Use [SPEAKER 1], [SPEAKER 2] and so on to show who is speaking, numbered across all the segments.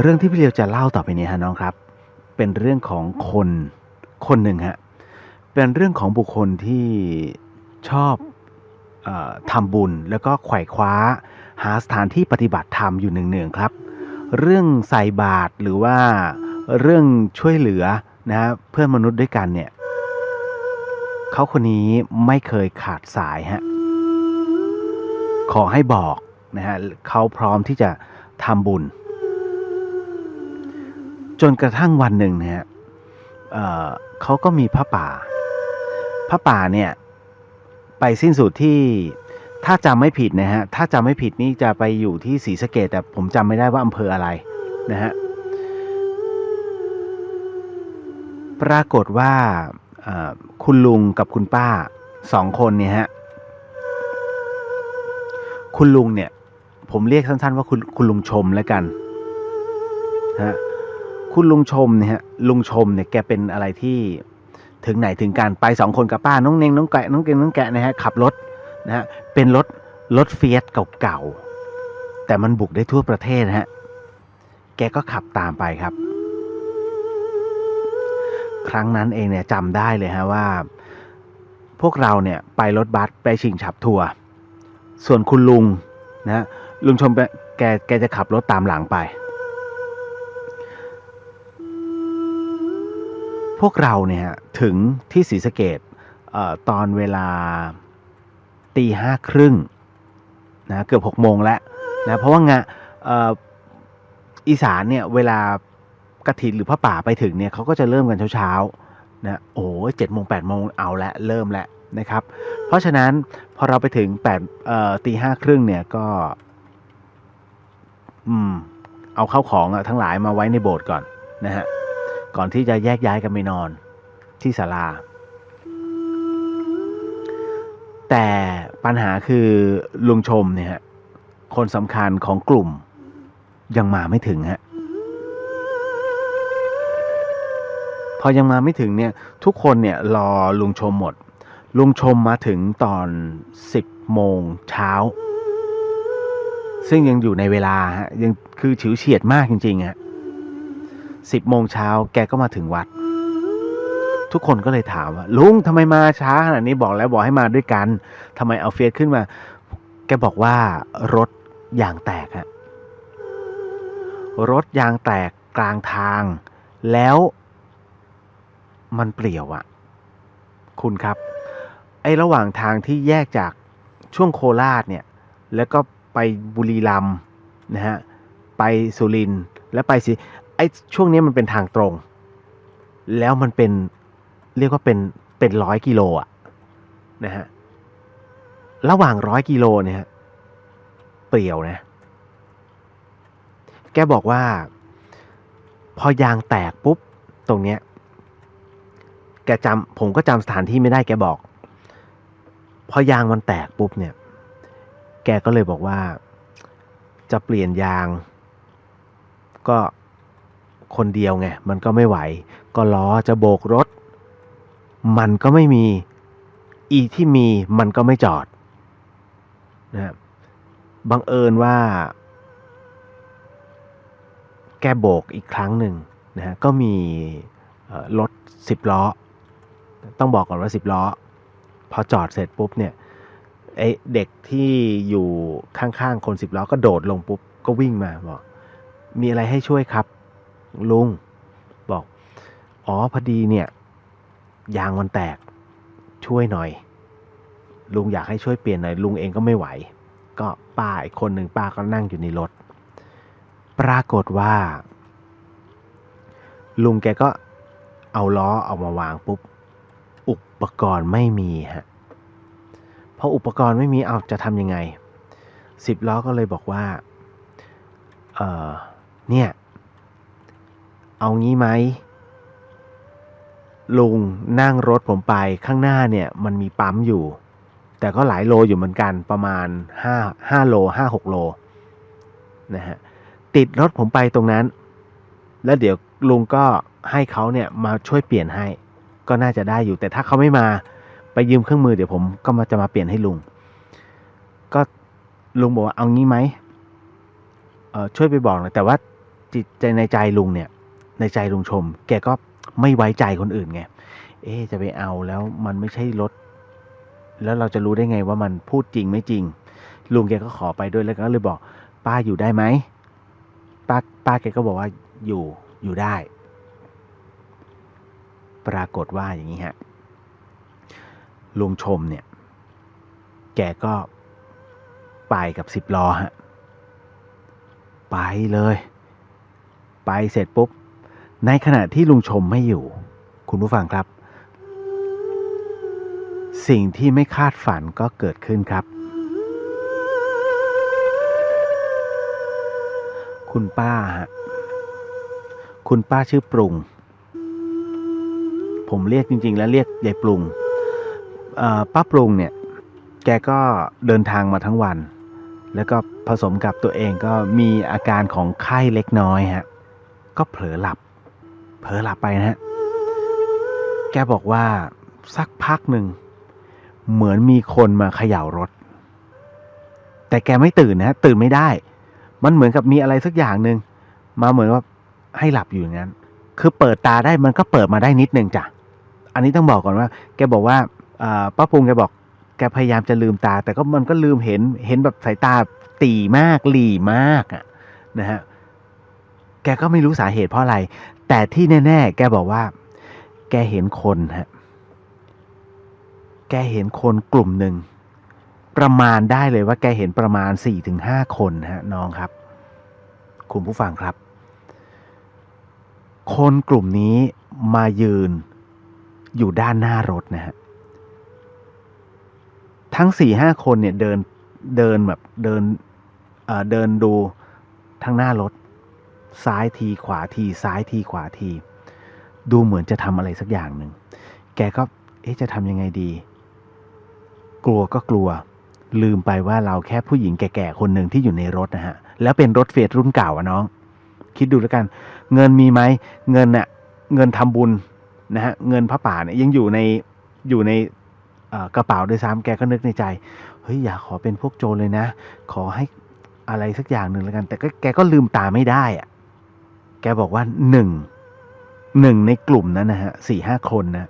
[SPEAKER 1] เรื่องที่พี่เลียวจะเล่าต่อไปนี้ฮะน้องครับ เป็นเรื่องของคนคนหนึ่งฮะเป็นเรื่องของบุคคลที่ชอบออทำบุญแล้วก็ไขว่คว้า หาสถานที่ปฏิบัติธรรมอยู่เนืองๆครับ เรื่องใส่บาตรหรือว่าเรื่องช่วยเหลือนะฮะเพื่อนมนุษย์ด้วยกันเนี่ยเขาคนนี้ไม่เคยขาดสายฮะขอให้บอกนะฮะเขาพร้อมที่จะทำบุญ จนกระทั่งวันหนึ่งเนะฮะเอ่อเขาก็มีพระป่าพระป่าเนี่ยไปสิ้นสุดที่ถ้าจำไม่ผิดนะฮะถ้าจำไม่ผิดนี่จะไปอยู่ที่ศรีสะเกดแต่ผมจำไม่ได้ว่าอำเภออะไรนะฮะปรากฏว่าคุณลุงกับคุณป้าสองคนเนี่ยฮะคุณลุงเนี่ย ผมเรียกสั้นๆว่าคุณคุณลุงชมแล้วกันฮะ คุณลุงชมเนี่ยฮะลุงชมเนี่ยแกเป็นอะไรที่ถึงไหนถึงการไปสองคนกับป้าน้องเนงน้องแกะน้องเกงน้องแกะนะฮะขับรถนะฮะเป็นรถรถเฟียสเก่าๆแต่มันบุกได้ทั่วประเทศนะฮะแกก็ขับตามไปครับ ครั้งนั้นเองเนี่ยจำได้เลยฮะว่า พวกเราเนี่ยไปรถบัสไปชิงฉับทัวร์ส่วนคุณลุงนะลุงชมแกแกจะขับรถตามหลังไป พวกเราเนี่ยถึงที่ศรีสะเกดเอ่อตอนเวลาตีห้าครึ่งนะเกือบหกโมงแล้วนะเพราะว่างานเอ่ออีสานเนี่ยเวลากระถินหรือพระป่าไปถึงเนี่ยเขาก็จะเริ่มกันเช้าๆนะโอ้เจ็ดโมงแปดโมงเอาละเริ่มแล้วนะครับ เพราะฉะนั้นพอเราไปถึงแปดเอ่อตีห้าครึ่งเนี่ยก็อืมเอาเข้าของอะทั้งหลายมาไว้ในโบสถ์ก่อนนะฮะ ก่อนที่จะแยกย้ายกันไปนอน ที่ศาลา แต่ปัญหาคือลุงชมเนี่ยคนสำคัญของกลุ่มยังมาไม่ถึงฮะพอยังมาไม่ถึงเนี่ยทุกคนเนี่ยรอลุงชมหมด ลุงชมมาถึงตอน 10 โมงเช้า ซึ่งยังอยู่ในเวลาฮะยังคือฉิวเฉียดมากจริงๆฮะ สิบโมงเช้าแกก็มาถึงวัด ทุกคนก็เลยถามว่าลุงทำไมมาช้าขนาดนี้บอกแล้วบอกให้มาด้วยกันทำไมเอาเฟียสขึ้นมา แกบอกว่ารถยางแตกฮะรถยางแตกกลางทาง แล้วมันเปลี่ยวอะคุณครับ ไอ้ระหว่างทางที่แยกจากช่วงโคราชเนี่ย แล้วก็ไปบุรีรัมย์นะฮะ ไปสุรินทร์แล้วไปสิ อ้ช่วงนี้มันเป็นทางตรง แล้วมันเป็นเรียกว่าเป็นเป็นร้อยกิโลอะนะฮะระหว่างร้อยกิโลเนี่ย เปลี่ยวนะ แกบอกว่า พอยางแตกปุ๊บ ตรงเนี้ย แกจำผมก็จำสถานที่ไม่ได้แกบอก พอยางมันแตกปุ๊บเนี่ย แกก็เลยบอกว่า จะเปลี่ยนยาง ก็ คนเดียวไงมันก็ไม่ไหว ก็ล้อจะโบกรถ มันก็ไม่มี อีที่มีมันก็ไม่จอดนะบังเอิญว่า แกโบกอีกครั้งหนึ่งนะฮะก็มีรถสิบล้อ ต้องบอกก่อนว่าสิบล้อ พอจอดเสร็จปุ๊บเนี่ยไอเด็กที่อยู่ข้างๆ คนสิบล้อก็โดดลงปุ๊บ ก็วิ่งมาบอก มีอะไรให้ช่วยครับ ลุงบอก อ๋อพอดีเนี่ย ยางมันแตกช่วยหน่อย ลุงอยากให้ช่วยเปลี่ยนหน่อย ลุงเองก็ไม่ไหว ก็ป้าอีกคนหนึ่งป้าก็นั่งอยู่ในรถ ปรากฏว่า ลุงแกก็เอาล้อเอามาวางปุ๊บ อุปกรณ์ไม่มีฮะพออุปกรณ์ไม่มีเอาจะทำยังไงสิบล้อก็เลยบอกว่า เออเนี่ย เอางี้ไหมลุงนั่งรถผมไปข้างหน้าเนี่ยมันมีปั๊มอยู่ แต่ก็หลายโลอยู่เหมือนกันประมาณห้าห้าโลห้าหกโลนะฮะติดรถผมไปตรงนั้น แล้วเดี๋ยวลุงก็ให้เขาเนี่ยมาช่วยเปลี่ยนให้ ก็น่าจะได้อยู่ แต่ถ้าเขาไม่มาไปยืมเครื่องมือเดี๋ยวผมก็มาจะมาเปลี่ยนให้ลุง ก็ลุงบอกว่าเอางี้ไหมเออช่วยไปบอกหน่อยแต่ว่าจิตใจในใจลุงเนี่ย ในใจลุงชม แกก็ไม่ไว้ใจคนอื่นไง เอ๊จะไปเอาแล้วมันไม่ใช่รถ แล้วเราจะรู้ได้ไงว่ามันพูดจริงไม่จริง ลุงแกก็ขอไปด้วยแล้วก็เลยบอก ป้าอยู่ได้ไหมป้าป้าแกก็บอกว่าอยู่อยู่ได้ ปรากฏว่าอย่างนี้ฮะลุงชมเนี่ย แกก็ไปกับสิบล้อฮะ ไปเลย ไปเสร็จปุ๊บ ในขณะที่ลุงชมไม่อยู่ คุณผู้ฟังครับ สิ่งที่ไม่คาดฝันก็เกิดขึ้นครับ คุณป้าฮะคุณป้าชื่อปรุง ผมเรียกจริง ๆ แล้วเรียกยายปรุงอ่อป้าปรุงเนี่ย แกก็เดินทางมาทั้งวัน แล้วก็ผสมกับตัวเองก็มีอาการของไข้เล็กน้อยฮะ ก็เผลอหลับ เผลอหลับไปนะฮะ แกบอกว่าสักพักหนึ่ง เหมือนมีคนมาเขย่ารถ แต่แกไม่ตื่นนะฮะตื่นไม่ได้ มันเหมือนกับมีอะไรสักอย่างหนึ่งมาเหมือนว่าให้หลับอยู่อย่างนั้น คือเปิดตาได้มันก็เปิดมาได้นิดนึงจ้ะ อันนี้ต้องบอกก่อนว่า แกบอกว่าป้าปุงแกบอกแกพยายามจะลืมตา แต่ก็มันก็ลืมเห็นเห็นแบบสายตาตีมากหลีมากอะนะฮะ แกก็ไม่รู้สาเหตุเพราะอะไร แต่ที่แน่ ๆ แกบอกว่า แกเห็นคนฮะ แกเห็นคนกลุ่มหนึ่ง ประมาณได้เลยว่าแกเห็นประมาณ4ี่ถึงห้าคนฮะน้องครับ คุณผู้ฟังครับ คนกลุ่มนี้มายืนอยู่ด้านหน้ารถนะฮะ ทั้งสี่ห้าคนเนี่ยเดินเดินแบบเดินเดินดูทางหน้ารถ ซ้ายทีขวาทีซ้ายทีขวาที ดูเหมือนจะทำอะไรสักอย่างหนึ่ง แกก็เอ๊ะจะทำยังไงดี กลัวก็กลัว ลืมไปว่าเราแค่ผู้หญิงแก่ๆคนหนึ่งที่อยู่ในรถนะฮะ แล้วเป็นรถเฟสรุ่นเก่าอะน้อง คิดดูแล้วกัน เงินมีไหมเงินน่ะเงินทำบุญนะฮะเงินพระป่าเนี่ยยังอยู่ในอยู่ในกระเป๋าด้วยซ้ำแกก็นึกในใจ เฮ้ยอย่าขอเป็นพวกโจรเลยนะ ขอให้อะไรสักอย่างหนึ่งแล้วกัน แต่ก็แกก็ลืมตาไม่ได้อะ แกบอกว่าหนึ่งหนึ่งในกลุ่มนั้นนะฮะสี่ห้าคนนะ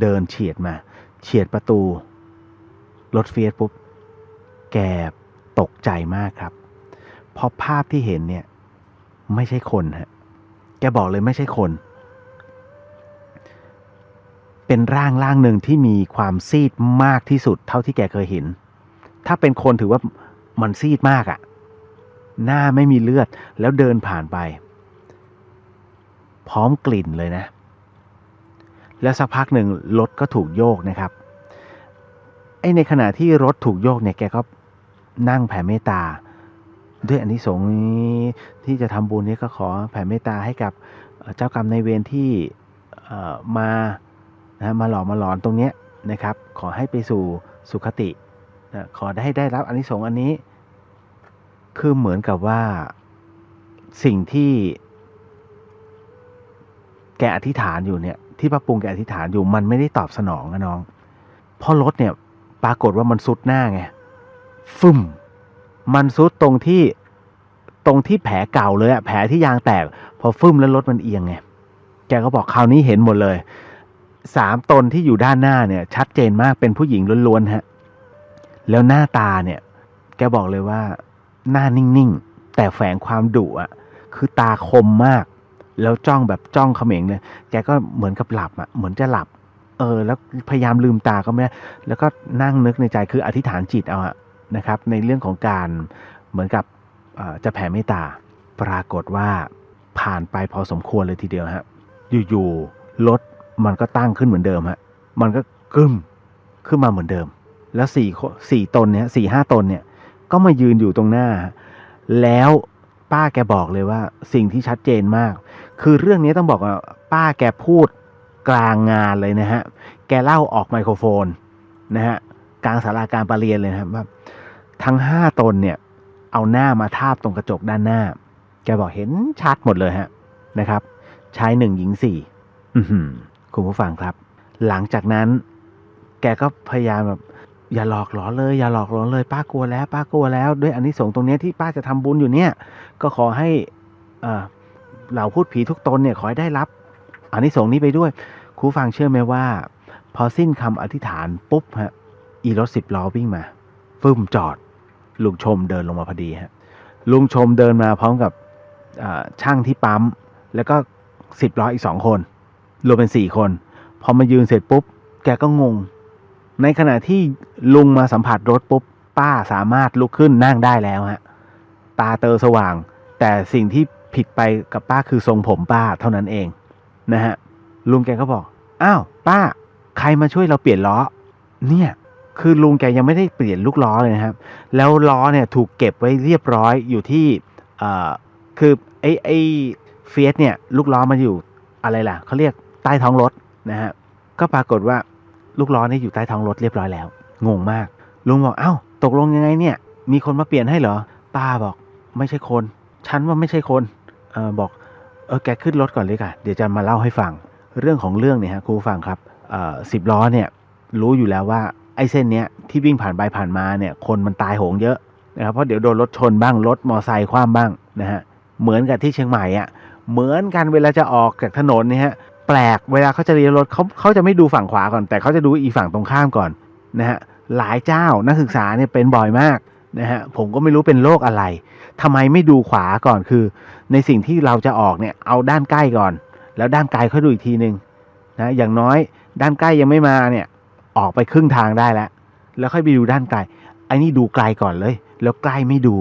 [SPEAKER 1] เดินเฉียดมา เฉียดประตู รถเฟียสปุ๊บ แกตกใจมากครับ เพราะภาพที่เห็นเนี่ย ไม่ใช่คนฮะ แกบอกเลยไม่ใช่คน เป็นร่างร่างหนึ่งที่มีความซีดมากที่สุดเท่าที่แกเคยเห็น ถ้าเป็นคนถือว่ามันซีดมากอะ่ะ หน้าไม่มีเลือดแล้วเดินผ่านไป พร้อมกลิ่นเลยนะ แล้วสักพักหนึ่งรถก็ถูกโยกนะครับไอ้ในขณะที่รถถูกโยกเนี่ยแกก็นั่งแผ่เมตตา ด้วยอนนิสงส์นี้ที่จะทำบุญนี้ก็ขอแผ่เมตตาให้กับเจ้ากรรมในเวรที่มานะมาหลอกมาหลอนตรงเนี้ยนะครับ ขอให้ไปสู่สุคตินะขอได้ได้รับอนนิสงส์อันนี้ คือเหมือนกับว่าสิ่งที่ แกอธิษฐานอยู่เนี่ยที่พระปรุงแกอธิษฐานอยู่มันไม่ได้ตอบสนองนะน้องเพราะรถเนี่ยปรากฏว่ามันซุดหน้าไงฟึ่มมันซุดตรงที่ตรงที่แผลเก่าเลยอะแผลที่ยางแตก พอฟึ่มแล้วรถมันเอียงไงแกก็บอกคราวนี้เห็นหมดเลยสามตนที่อยู่ด้านหน้าเนี่ย ชัดเจนมากเป็นผู้หญิงล้วนๆฮะ แล้วหน้าตาเนี่ย แกบอกเลยว่า หน้านิ่งๆ แต่แฝงความดุอะคือตาคมมาก แล้วจ้องแบบจ้องเขม็งเลยแกก็เหมือนกับหลับอะเหมือนจะหลับ เออ แล้วพยายามลืมตาก็ไม่ได้แล้วก็นั่งนึกในใจคืออธิษฐานจิตเอาอะนะครับ ในเรื่องของการเหมือนกับจะแผ่เมตตาปรากฏว่าผ่านไปพอสมควรเลยทีเดียวฮะอยู่ๆรถมันก็ตั้งขึ้นเหมือนเดิมฮะมันก็กึ้มขึ้นมาเหมือนเดิม แล้วสี่คนสี่ตนเนี่ยสี่ห้าตนเนี่ยก็มายืนอยู่ตรงหน้า แล้วป้าแกบอกเลยว่าสิ่งที่ชัดเจนมาก คือเรื่องนี้ต้องบอกว่าป้าแกพูดกลางงานเลยนะฮะ แกเล่าออกไมโครโฟนนะฮะกลางสาราการประเรียนเลยนะครับว่าทั้งห้าตนเนี่ยเอาหน้ามาทาบตรงกระจกด้านหน้า แกบอกเห็นชัดหมดเลยฮะนะครับชายหนึ่งหญิงสี่คุณผู้ฟังครับ หลังจากนั้น แกก็พยายามแบบอย่าหลอกหลอนเลย อย่าหลอกหลอนเลย ป้ากลัวแล้ว ป้ากลัวแล้ว ด้วยอันนี้สงตรงนี้ที่ป้าจะทำบุญอยู่เนี่ย ก็ขอให้ เออ่าเหล่าพูดผีทุกตนเนี่ยขอให้ได้รับอันนี้สงส์นี้ไปด้วยครูฟังเชื่อไหมว่า พอสิ้นคำอธิษฐานปุ๊บฮะอีรถสิบล้อวิ่งมา ฟึ่มจอด ลุงชมเดินลงมาพอดีฮะลุงชมเดินมาพร้อมกับช่างที่ปั๊ม แล้วก็สิบล้ออีกสองคนรวมเป็นสี่คน พอมายืนเสร็จปุ๊บ แกก็งง ในขณะที่ลุงมาสัมผัสรถปุ๊บ ป้าสามารถลุกขึ้นนั่งได้แล้วฮะตาเตอสว่าง แต่สิ่งที่ ผิดไปกับป้าคือทรงผมป้าเท่านั้นเองนะฮะลุงแกก็บอกอ้าวป้า ใครมาช่วยเราเปลี่ยนล้อ เนี่ยคือลุงแกยังไม่ได้เปลี่ยนลูกล้อเลยนะครับ แล้วล้อเนี่ยถูกเก็บไว้เรียบร้อยอยู่ที่คือไอ้ไอ้เฟียสเนี่ยลูกล้อมันอยู่อะไรล่ะเขาเรียกใต้ท้องรถนะฮะก็ปรากฏว่าลูกล้อเนี่ยอยู่ใต้ท้องรถเรียบร้อยแล้วงงมาก ลุงบอกเอ้า ตกลงยังไงเนี่ย มีคนมาเปลี่ยนให้เหรอป้าบอก ไม่ใช่คน ฉันว่าไม่ใช่คน ออบอกเออแกขึ้นรถก่อนเลยค่ะ เดี๋ยวจะมาเล่าให้ฟัง เรื่องของเรื่องเนี่ยฮะครูฟังครับสิบล้อเนี่ยรู้อยู่แล้วว่าไอ้เส้นเนี้ยที่วิ่งผ่านไปผ่านมาเนี่ยคนมันตายโหงเยอะนะครับเพราะเดี๋ยวโดนรถชนบ้างรถมอไซค์คว่ำบ้างนะฮะเหมือนกับที่เชียงใหม่อะเหมือนกันเวลาจะออกจากถนนเนี่ยฮะแปลกเวลาเขาจะเลี้ยวรถเขาเขาจะไม่ดูฝั่งขวาก่อน แต่เขาจะดูอีฝั่งตรงข้ามก่อนนะฮะหลายเจ้านักศึกษาเนี่ยเป็นบ่อยมาก นะฮะผมก็ไม่รู้เป็นโรคอะไรทำไมไม่ดูขวาก่อนคือ ในสิ่งที่เราจะออกเนี่ยเอาด้านใกล้ก่อน แล้วด้านไกลค่อยดูอีกทีหนึ่งนะอย่างน้อยด้านใกล้ยังไม่มาเนี่ยออกไปครึ่งทางได้แล้ว แล้วค่อยไปดูด้านไกลไอ้นี่ดูไกลก่อนเลย แล้วใกล้ไม่ดู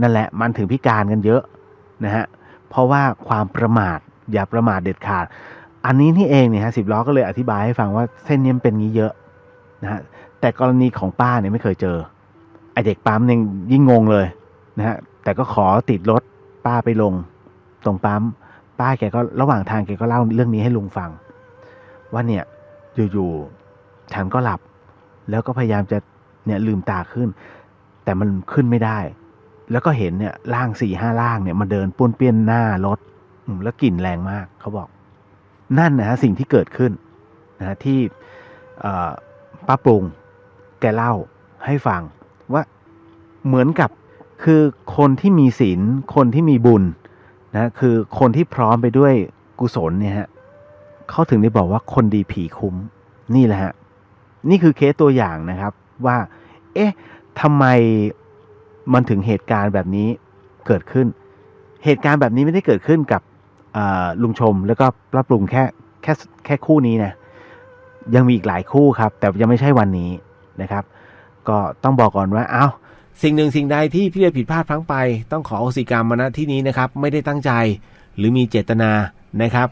[SPEAKER 1] นั่นแหละมันถึงพิการกันเยอะนะฮะเพราะว่าความประมาทอย่าประมาทเด็ดขาด อันนี้นี่เองเนี่ยฮะสิบล้อก็เลยอธิบายให้ฟังว่าเส้นนี้มันเป็นงี้เยอะนะฮะแต่กรณีของป้าเนี่ยไม่เคยเจอ ไอเด็กปั๊มเนี่ยยิ่งงงเลยนะฮะแต่ก็ขอติดรถป้าไปลง ตรงปั๊มป้าแกก็ระหว่างทางแกก็เล่าเรื่องนี้ให้ลุงฟัง ว่าเนี่ยอยู่ๆฉันก็หลับ แล้วก็พยายามจะเนี่ยลืมตาขึ้น แต่มันขึ้นไม่ได้ แล้วก็เห็นเนี่ยร่างสี่ห้าร่างเนี่ยมาเดินป้วนเปี้ยนหน้ารถแล้วกลิ่นแรงมากเขาบอก นั่นนะฮะสิ่งที่เกิดขึ้นนะฮะที่ป้าปรุงแกเล่าให้ฟัง เหมือนกับคือคนที่มีศีลคนที่มีบุญนะคือคนที่พร้อมไปด้วยกุศลเนี่ยฮะเขาถึงได้บอกว่าคนดีผีคุ้มนี่แหละฮะนี่คือเคสตัวอย่างนะครับว่า เอ๊ะทำไมมันถึงเหตุการณ์แบบนี้เกิดขึ้น เหตุการณ์แบบนี้ไม่ได้เกิดขึ้นกับลุงชมแล้วก็รับปรุงแค่แค่แค่คู่นี้นะยังมีอีกหลายคู่ครับ แต่ยังไม่ใช่วันนี้นะครับ ก็ต้องบอกก่อนว่าเอ้า สิ่งหนึ่งสิ่งใดที่พี่เดผิดพลาดพลั้งไป ต้องขออโอสิกรรมมาณที่นี้นะครับ ไม่ได้ตั้งใจ หรือมีเจตนานะครับ